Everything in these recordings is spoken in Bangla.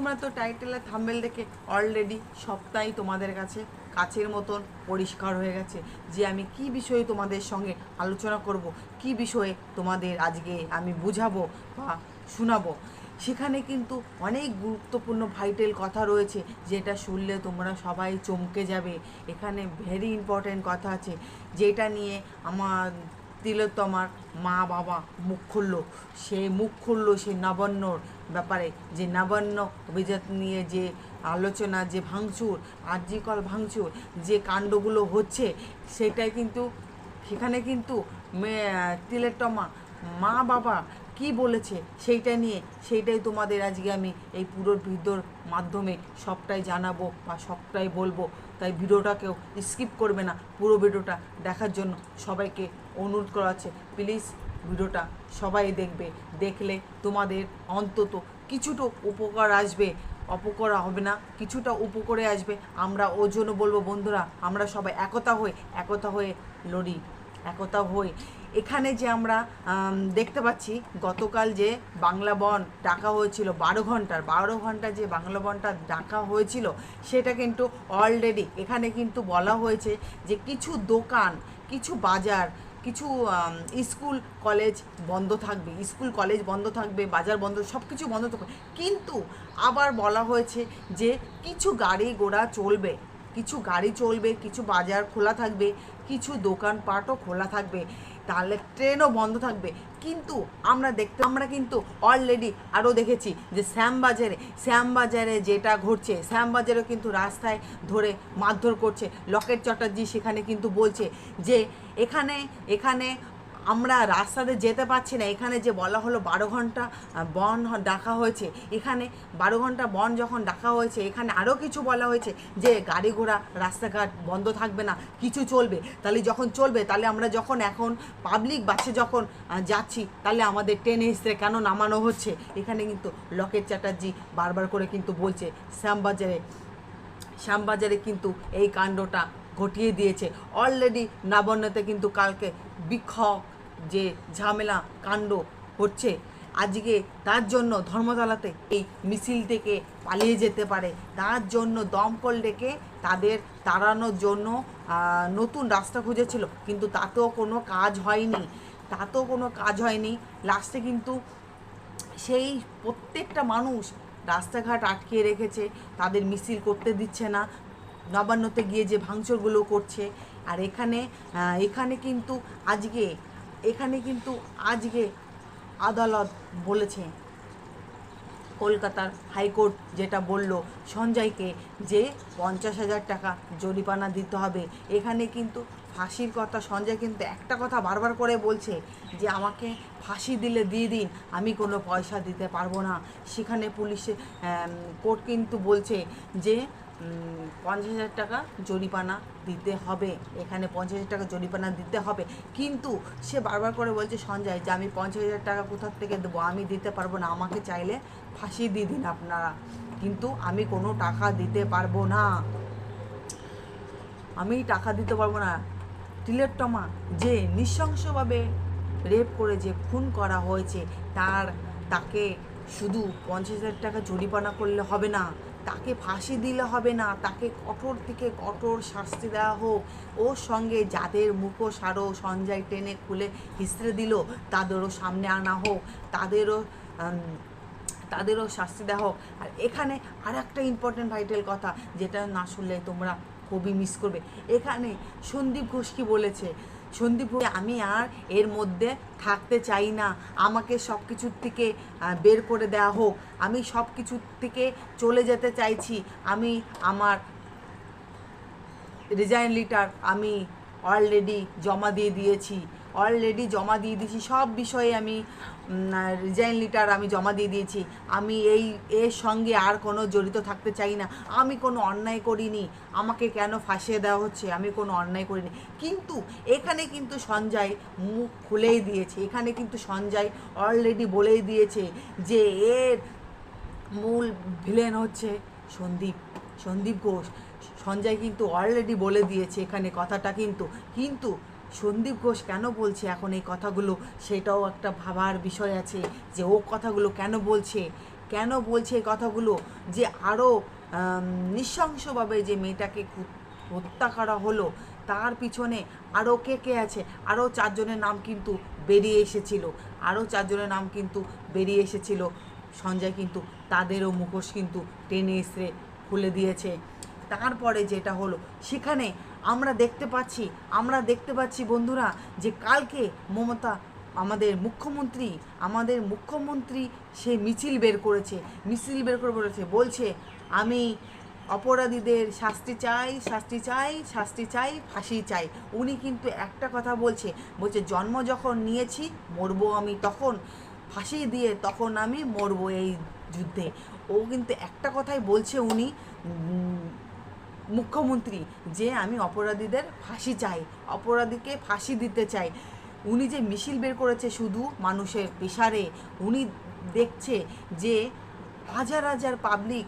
তোমরা তো টাইটেল আর থাম্বেল দেখে অলরেডি সবটাই তোমাদের কাছে কাছের মতন পরিষ্কার হয়ে গেছে যে আমি কি বিষয়ে তোমাদের সঙ্গে আলোচনা করব, কি বিষয়ে তোমাদের আজকে আমি বুঝাবো বা শোনাবো। সেখানে কিন্তু অনেক গুরুত্বপূর্ণ ভাইটেল কথা রয়েছে যেটা শুনলে তোমরা সবাই চমকে যাবে। এখানে ভেরি ইম্পর্ট্যান্ট কথা আছে যেটা নিয়ে আমার তিলোত্তমার মা বাবা মুখ খুলল। সে মুখ খুলল সে নবান্নর ব্যাপারে। যে নবান্ন অভিজাত নিয়ে যে আলোচনা, যে ভাঙচুর আর্জিকল ভাঙচুর, যে কাণ্ডগুলো হচ্ছে, সেটাই কিন্তু, সেখানে কিন্তু মেয়ে তিলের টমা মা বাবা কি বলেছে সেইটা নিয়ে, সেইটাই তোমাদের আজকে আমি এই পুরো ভিডিওর মাধ্যমে সবটাই জানাব বা সবটাই বলব। তাই ভিডিওটাকেও স্কিপ করবে না, পুরো ভিডিওটা দেখার জন্য সবাইকে অনুরোধ করা আছে। প্লিজ ভিডিওটা সবাই দেখবে, দেখলে তোমাদের অন্তত কিছুটা উপকার আসবে। অপকরা হবে না, কিছুটা উপকারে আসবে। আমরা ওর জন্য বলব, বন্ধুরা, আমরা সবাই একতা হয়ে একতা হয়ে লড়ি, একতা হয়ে এখানে যে আমরা দেখতে পাচ্ছি গতকাল যে বাংলা বন ডাকা হয়েছিল, বারো ঘণ্টার, বারো ঘণ্টা যে বাংলা বনটা ডাকা হয়েছিল, সেটা কিন্তু অলরেডি এখানে কিন্তু বলা হয়েছে যে কিছু দোকান, কিছু বাজার, কিছু স্কুল, কলেজ বন্ধ থাকবে, স্কুল, কলেজ বন্ধ থাকবে, বাজার বন্ধ সব কিছু বন্ধ থাকবে। কিন্তু আবার বলা হয়েছে যে কিছু গাড়ি ঘোড়া চলবে, কিছু গাড়ি চলবে, কিছু বাজার খোলা থাকবে, কিছু দোকানপাটও খোলা থাকবে। তাহলে ট্রেনও বন্ধ থাকবে। কিন্তু আমরা দেখতে আমরা কিন্তু অলরেডি আরও দেখেছি যে শ্যামবাজারে শ্যামবাজারে যেটা ঘটছে, শ্যামবাজারেও কিন্তু রাস্তায় ধরে মারধর করছে। লকেট চট্টার্জি সেখানে কিন্তু বলছে যে এখানে এখানে আমরা রাস্তাতে যেতে পারছি না। এখানে যে বলা হলো বারো ঘণ্টা বন ডাকা হয়েছে। এখানে বারো ঘণ্টা বন যখন ডাকা হয়েছে, এখানে আরও কিছু বলা হয়েছে যে গাড়ি ঘোড়া রাস্তাঘাট বন্ধ থাকবে না, কিছু চলবে। তাহলে যখন চলবে, তাহলে আমরা যখন এখন পাবলিক বাসে যখন যাচ্ছি, তাহলে আমাদের ট্রেনে হিসেবে কেন নামানো হচ্ছে? এখানে কিন্তু লকেট চ্যাটার্জি বারবার করে কিন্তু বলছে, শ্যামবাজারে শ্যামবাজারে কিন্তু এই কাণ্ডটা ঘটিয়ে দিয়েছে। অলরেডি নাবণ্যতে কিন্তু কালকে বিক্ষোভ যে ঝামেলা, কাণ্ড হচ্ছে, আজকে তার জন্য ধর্মতলাতে এই মিছিল থেকে পালিয়ে যেতে পারে। তার জন্য দমকল ডেকে তাদের তাড়ানোর জন্য নতুন রাস্তা খুঁজেছিল, কিন্তু তাতেও কোনো কাজ হয়নি। তাতেও কোনো কাজ হয়নি। লাস্টে কিন্তু সেই প্রত্যেকটা মানুষ রাস্তাঘাট আটকিয়ে রেখেছে, তাদের মিছিল করতে দিচ্ছে না। নবান্নতে গিয়ে যে ভাঙচুরগুলো করছে, আর এখানে এখানে কিন্তু আজকে এখানে কিন্তু আজকে আদালত বলেছে, কলকাতার হাইকোর্ট যেটা বলল সঞ্জয়কে যে পঞ্চাশ হাজার টাকা জরিমানা দিতে হবে। এখানে কিন্তু ফাঁসির কথা, সঞ্জয় কিন্তু একটা কথা বারবার করে বলছে যে আমাকে ফাঁসি দিলে দিয়ে দিন, আমি কোনো পয়সা দিতে পারব না। সেখানে পুলিশে কোর্ট কিন্তু বলছে যে পঞ্চাশ হাজার টাকা জরিমানা দিতে হবে। এখানে পঞ্চাশ হাজার টাকা জরিমানা দিতে হবে। কিন্তু সে বারবার করে বলছে, সঞ্জয়, যে আমি পঞ্চাশ হাজার টাকা কোথার থেকে দেবো? আমি দিতে পারব না। আমাকে চাইলে ফাঁসি দিয়ে দিন আপনারা। কিন্তু আমি কোনো টাকা দিতে পারব না। আমি টাকা দিতে পারব না। তিলোত্তমা যে নৃশংসভাবে রেপ করে যে খুন করা হয়েছে, তার, তাকে শুধু পঞ্চাশ হাজার টাকা জরিমানা করলে হবে না। তাকে ফাঁসি দিলে হবে না, তাকে কঠোর থেকে কঠোর শাস্তি দেওয়া হোক। ওর সঙ্গে যাদের মুখোশ আরও সঞ্জয় টেনে খুলে হিসড়ে দিল, তাদেরও সামনে আনা হোক, তাদেরও তাদেরও শাস্তি দেওয়া হোক। আর এখানে আর একটা ইম্পর্টেন্ট ভাইটাল কথা, যেটা না শুনলে তোমরা খুবই মিস করবে। এখানে সন্দীপ ঘোষ কি বলেছে? সন্দীপ আমি আর এর মধ্যে থাকতে চাই না। আমাকে সব কিছুর থেকে বের করে দেওয়া হোক। আমি সব কিছুর থেকে চলে যেতে চাইছি। আমি আমার রিজাইন লিটার আমি অলরেডি জমা দিয়ে দিয়েছি। অলরেডি জমা দিয়ে দিয়েছি। সব বিষয়ে আমি রিজাইন লিটার আমি জমা দিয়ে দিয়েছি। আমি এই, এর সঙ্গে আর কোনো জড়িত থাকতে চাই না। আমি কোনো অন্যায় করিনি। আমাকে কেন ফাঁসিয়ে দেওয়া হচ্ছে? আমি কোনো অন্যায় করিনি। কিন্তু এখানে কিন্তু সঞ্জয় মুখ খুলেই দিয়েছে। এখানে কিন্তু সঞ্জয় অলরেডি বলেই দিয়েছে যে এর মূল ভিলেন হচ্ছে সন্দীপ সন্দীপ ঘোষ। সঞ্জয় কিন্তু অলরেডি বলে দিয়েছে এখানে কথাটা কিন্তু। কিন্তু সন্দীপ ঘোষ কেন বলছে এখন এই কথাগুলো? সেটাও একটা ভাবার বিষয় আছে যে ও কথাগুলো কেন বলছে? কেন বলছে এই কথাগুলো? যে আরও নৃশংসভাবে যে মেয়েটাকে হত্যা করা হলো, তার পিছনে আরও কে কে আছে? আরও চারজনের নাম কিন্তু বেরিয়ে এসেছিল। আরও চারজনের নাম কিন্তু বেরিয়ে এসেছিল। সঞ্জয় কিন্তু তাদেরও মুখোশ কিন্তু টেনে এসে খুলে দিয়েছে। তারপরে যেটা হলো, সেখানে আমরা দেখতে পাচ্ছি, আমরা দেখতে পাচ্ছি বন্ধুরা যে কালকে মমতা আমাদের মুখ্যমন্ত্রী আমাদের মুখ্যমন্ত্রী সে মিছিল বের করেছে, মিছিল বের করে বলেছে, বলছে, আমি অপরাধীদের শাস্তি চাই শাস্তি চাই শাস্তি চাই, ফাঁসি চাই। উনি কিন্তু একটা কথা বলছে বলছে, জন্ম যখন নিয়েছি, মরবো আমি তখন, ফাঁসি দিয়ে তখন আমি মরবো এই যুদ্ধে। ও কিন্তু একটা কথাই বলছে উনি মুখ্যমন্ত্রী যে আমি অপরাধীদের ফাঁসি চাই, অপরাধীকে ফাঁসি দিতে চাই। উনি যে মিছিল বের করেছে শুধু মানুষের পেশারে, উনি দেখছে যে হাজার হাজার পাবলিক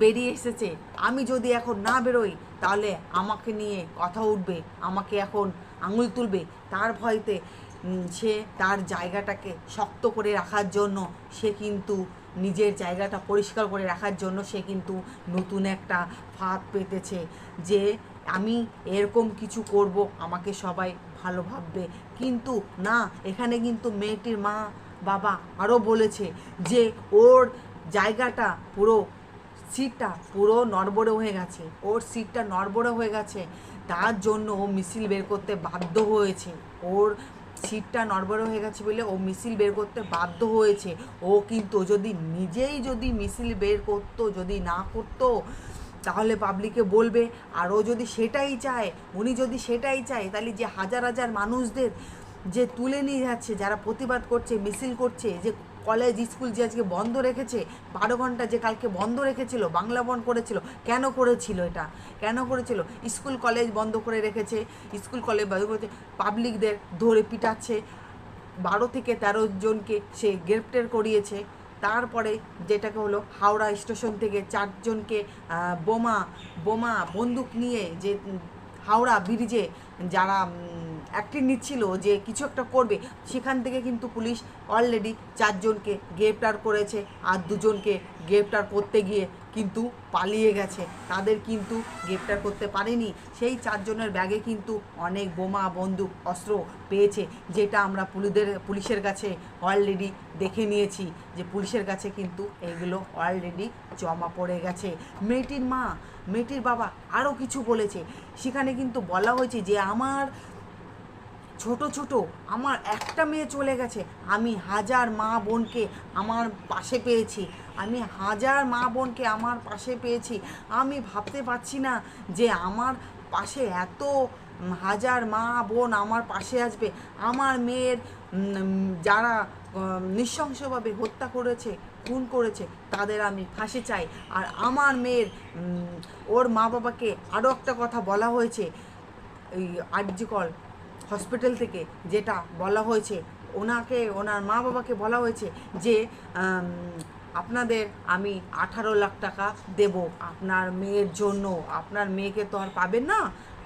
বেরিয়ে এসেছে। আমি যদি এখন না বেরোই, তাহলে আমাকে নিয়ে কথা উঠবে, আমাকে এখন আঙুল তুলবে। তার ভয়তে সে তার জায়গাটাকে শক্ত করে রাখার জন্য সে কিন্তু নিজের জায়গাটা পরিষ্কার করে রাখার জন্য সে কিন্তু নতুন একটা ফাঁদ পেতেছে যে আমি এরকম কিছু করব, আমাকে সবাই ভালো ভাববে। কিন্তু না, এখানে কিন্তু মেয়েটির মা বাবা আরও বলেছে যে ওর জায়গাটা পুরো সিটটা পুরো নড়বড়ে হয়ে গেছে, ওর সিটটা নড়বড়ে হয়ে গেছে। তার জন্য ও মিছিল বের করতে বাধ্য হয়েছে। ওর সিটটা নড়বড় হয়ে গেছে বলে ও মিছিল বের করতে বাধ্য হয়েছে। ও কিন্তু যদি নিজেই যদি মিছিল বের করতো, যদি না করতো, তাহলে পাবলিকে বলবে, আর ও যদি সেটাই চায়, উনি যদি সেটাই চায়, তাহলে যে হাজার হাজার মানুষদের যে তুলে নিয়ে যাচ্ছে, যারা প্রতিবাদ করছে, মিছিল করছে, যে কলেজ, স্কুল যে আজকে বন্ধ রেখেছে, বারো ঘণ্টা যে কালকে বন্ধ রেখেছিল, বাংলা বন্ধ করেছিল, কেন করেছিল এটা? কেন করেছিল? স্কুল, কলেজ বন্ধ করে রেখেছে, স্কুল, কলেজ বন্ধ করেছে, পাবলিকদের ধরে পিটাচ্ছে। বারো থেকে তেরো জনকে সে গ্রেপ্তার করিয়েছে। তারপরে যেটাকে হলো হাওড়া স্টেশন থেকে চারজনকে বোমা বোমা, বন্দুক নিয়ে যে হাওড়া ব্রিজে যারা অ্যাক্টিভ নিচ্ছিল যে কিছু একটা করবে, সেখান থেকে কিন্তু পুলিশ অলরেডি চারজনকে গ্রেপ্তার করেছে আর দুজনকে গ্রেপ্তার করতে গিয়ে কিন্তু পালিয়ে গেছে। তাদের কিন্তু গ্রেপ্তার করতে পারেনি। সেই চারজনের ব্যাগে কিন্তু অনেক বোমা, বন্দুক, অস্ত্র পেয়েছে, যেটা আমরা পুলিদের, পুলিশের কাছে অলরেডি দেখে নিয়েছি যে পুলিশের কাছে কিন্তু এগুলো অলরেডি জমা পড়ে গেছে। মেয়েটির মা, মেয়েটির বাবা আরও কিছু বলেছে। সেখানে কিন্তু বলা হয়েছে যে, আমার ছোট ছোট, আমার একটা মেয়ে চলে গেছে। আমি হাজার মা বোনকে আমার পাশে পেয়েছি। আমি হাজার মা বোনকে আমার পাশে পেয়েছি। আমি ভাবতে পারছি না যে আমার পাশে এত হাজার মা বোন আমার পাশে আসবে। আমার মেয়ের যারা নৃশংসভাবে হত্যা করেছে, খুন করেছে, তাদের আমি ফাঁসি চাই। আর আমার মেয়ের ওর মা বাবাকে আরও একটা কথা বলা হয়েছে। এই আর্যকল হসপিটাল থেকে যেটা বলা হয়েছে, ওনাকে, ওনার মা বাবাকে বলা হয়েছে যে আপনাদের আমি আঠারো লাখ টাকা দেব। আপনার মেয়ের জন্য, আপনার মেয়েকে তো আর পাবেন না।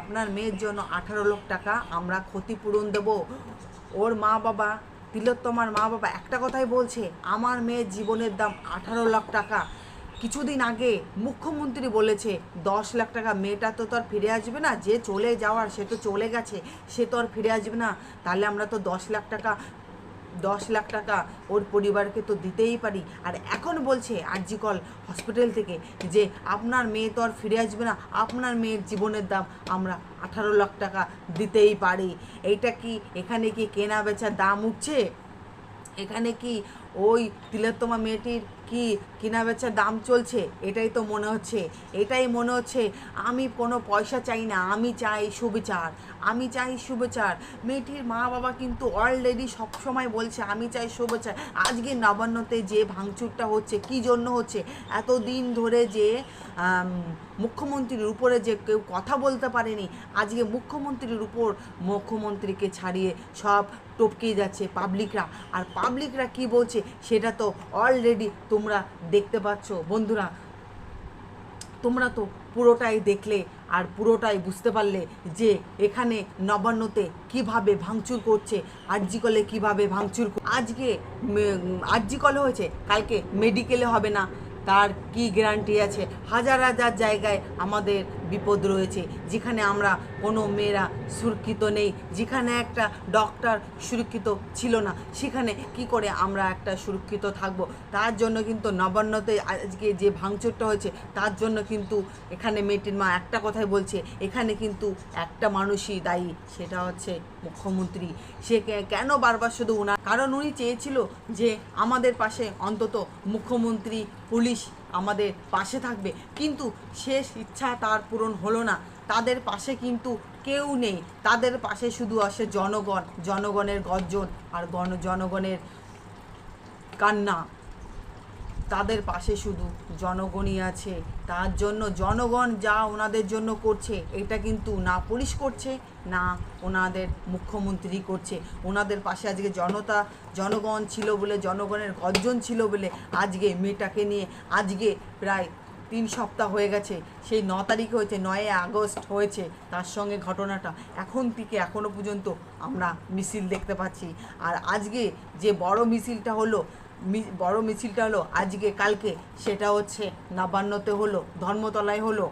আপনার মেয়ের জন্য আঠারো লাখ টাকা আমরা ক্ষতিপূরণ দেব। ওর মা বাবা, তিলোত্তমার মা বাবা একটা কথাই বলছে, আমার মেয়ের জীবনের দাম আঠারো লাখ টাকা। কিছুদিন আগে মুখ্যমন্ত্রী বলেছে, দশ লাখ টাকা মেয়েটা তো তো আর ফিরে আসবে না, যে চলে যাওয়ার সে তো চলে গেছে, সে তো আর ফিরে আসবে না। তাহলে আমরা তো দশ লাখ টাকা, দশ লাখ টাকা ওর পরিবারকে তো দিতেই পারি। আর এখন বলছে আরজিকল হসপিটাল থেকে যে, আপনার মেয়ে তো আর ফিরে আসবে না, আপনার মেয়ের জীবনের দাম আমরা আঠারো লাখ টাকা দিতেই পারি। এইটা কি এখানে কি কেনা বেচার দাম উঠছে? এখানে কি ওই তিলোত্তমা মেয়েটির কি কিনা বেচার দাম চলছে, এটাই তো মনে হচ্ছে। এটাই মনে হচ্ছে, আমি কোনো পয়সা চাই না, আমি চাই সুবিচার, আমি চাই সুবিচার। মেয়েটির মা বাবা কিন্তু অলরেডি সবসময় বলছে, আমি চাই সুবিচার। আজকে নবান্নতে যে ভাঙচুরটা হচ্ছে, কি জন্য হচ্ছে? এতদিন ধরে যে মুখ্যমন্ত্রীর উপরে যে কেউ কথা বলতে পারেনি, আজকে মুখ্যমন্ত্রীর উপর মুখ্যমন্ত্রীকে ছাড়িয়ে সব টপকে যাচ্ছে পাবলিকরা। আর পাবলিকরা কি বলছে সেটা তো অলরেডি তোমরা দেখতে পাচ্ছ। বন্ধুরা, তোমরা তো পুরোটাই দেখলে আর পুরোটাই বুঝতে পারলে যে এখানে নবান্নতে কীভাবে ভাঙচুর করছে, আরজিকলে কীভাবে ভাঙচুর আজকে আরজিকলে হয়েছে, কালকে মেডিকেলে হবে না। তার কি গ্যারান্টি আছে? হাজার হাজার জায়গায় আমাদের বিপদ রয়েছে, যেখানে আমরা কোনো মেয়েরা সুরক্ষিত নেই, যেখানে একটা ডক্টর সুরক্ষিত ছিল না, সেখানে কি করে আমরা একটা সুরক্ষিত থাকব? তার জন্য কিন্তু নবান্নতে আজকে যে ভাঙচুরটা হয়েছে, তার জন্য কিন্তু এখানে মেয়েটির মা একটা কথাই বলছে, এখানে কিন্তু একটা মানুষই দায়ী, সেটা হচ্ছে মুখ্যমন্ত্রী। সে কেন বারবার শুধু ওনার কারণ উনি চেয়েছিল যে আমাদের পাশে অন্তত মুখ্যমন্ত্রী, পুলিশ আমাদের পাশে থাকবে। কিন্তু শেষ ইচ্ছা তার পূরণ হলো না। তাদের পাশে কিন্তু কেউ নেই। তাদের পাশে শুধু আসে জনগণ, জনগণের গর্জন আর গণ, জনগণের কান্না। তাদের পাশে শুধু জনগণই আছে। তার জন্য জনগণ যা ওনাদের জন্য করছে, এটা কিন্তু না পুলিশ করছে, না ওনাদের মুখ্যমন্ত্রী করছে। ওনাদের পাশে আজকে জনতা, জনগণ ছিল বলে, জনগণের গর্জন ছিল বলে আজকে মেয়েটাকে নিয়ে আজকে প্রায় তিন সপ্তাহ হয়ে গেছে। সেই ন তারিখে হয়েছে নয় আগস্ট হয়েছে তার সঙ্গে ঘটনাটা। এখন থেকে এখনও পর্যন্ত আমরা মিছিল দেখতে পাচ্ছি। আর আজকে যে বড় মিছিলটা হলো বড় মিছিলটা হলো, আজকে, কালকে, সেটা হচ্ছে নবান্নতে হলো, ধর্মতলায় হলো।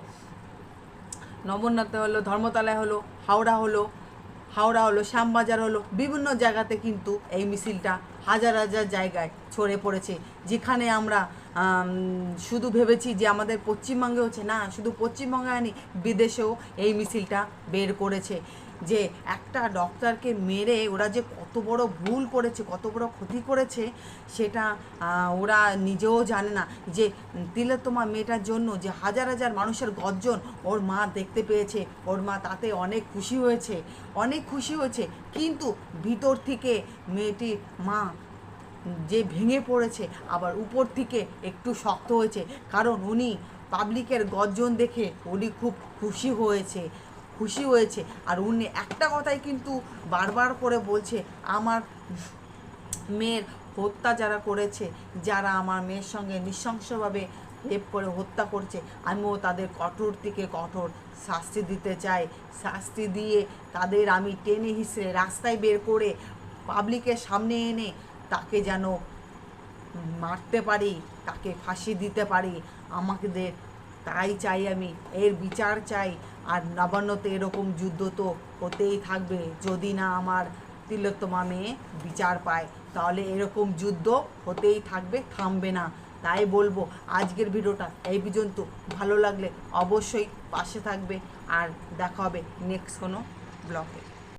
নবন্নতে হলো, ধর্মতলায় হলো, হাওড়া হলো হাওড়া হলো, শ্যামবাজার হলো, বিভিন্ন জায়গাতে কিন্তু এই মিছিলটা হাজার হাজার জায়গায় ছড়ে পড়েছে। যেখানে আমরা শুধু ভেবেছি যে আমাদের পশ্চিমবঙ্গে হচ্ছে না, শুধু পশ্চিমবঙ্গে আনি বিদেশেও এই মিছিলটা বের করেছে। যে একটা ডক্টরকে মেরে ওরা যে কত বড় ভুল করেছে, কত বড় ক্ষতি করেছে, সেটা ওরা নিজেও জানে না। যে তিলোত্তমা মেয়েটার জন্য যে হাজার হাজার মানুষের গর্জন ওর মা দেখতে পেয়েছে, ওর মা তাতে অনেক খুশি হয়েছে, অনেক খুশি হয়েছে। কিন্তু ভিতর থেকে মেয়েটির মা যে ভেঙে পড়েছে, আবার উপর থেকে একটু শক্ত হয়েছে। কারণ উনি পাবলিকের গর্জন দেখে উনি খুব খুশি হয়েছে। খুশি হয়েছে। আর উনি একটা কথাই কিন্তু বারবার করে বলছে, আমার মেয়ের হত্যা যারা করেছে, যারা আমার মেয়ের সঙ্গে নৃশংসভাবে রেপ করে হত্যা করছে, আমিও তাদের কঠোর থেকে কঠোর শাস্তি দিতে চাই। শাস্তি দিয়ে তাদের আমি টেনে হিসেবে রাস্তায় বের করে পাবলিকের সামনে এনে তাকে যেন মারতে পারি, তাকে ফাঁসি দিতে পারি। আমাদের তাই চাই আমি, এর বিচার চাই। আর নবান্নতে এরকম যুদ্ধ তো হতেই থাকবে। যদি না আমার তিলোত্তমা মেয়ে বিচার পায়, তাহলে এরকম যুদ্ধ হতেই থাকবে, থামবে না। তাই বলব, আজকের ভিডিওটা এই পর্যন্ত। ভালো লাগলে অবশ্যই পাশে থাকবে। আর দেখা হবে নেক্সট কোনো ব্লগে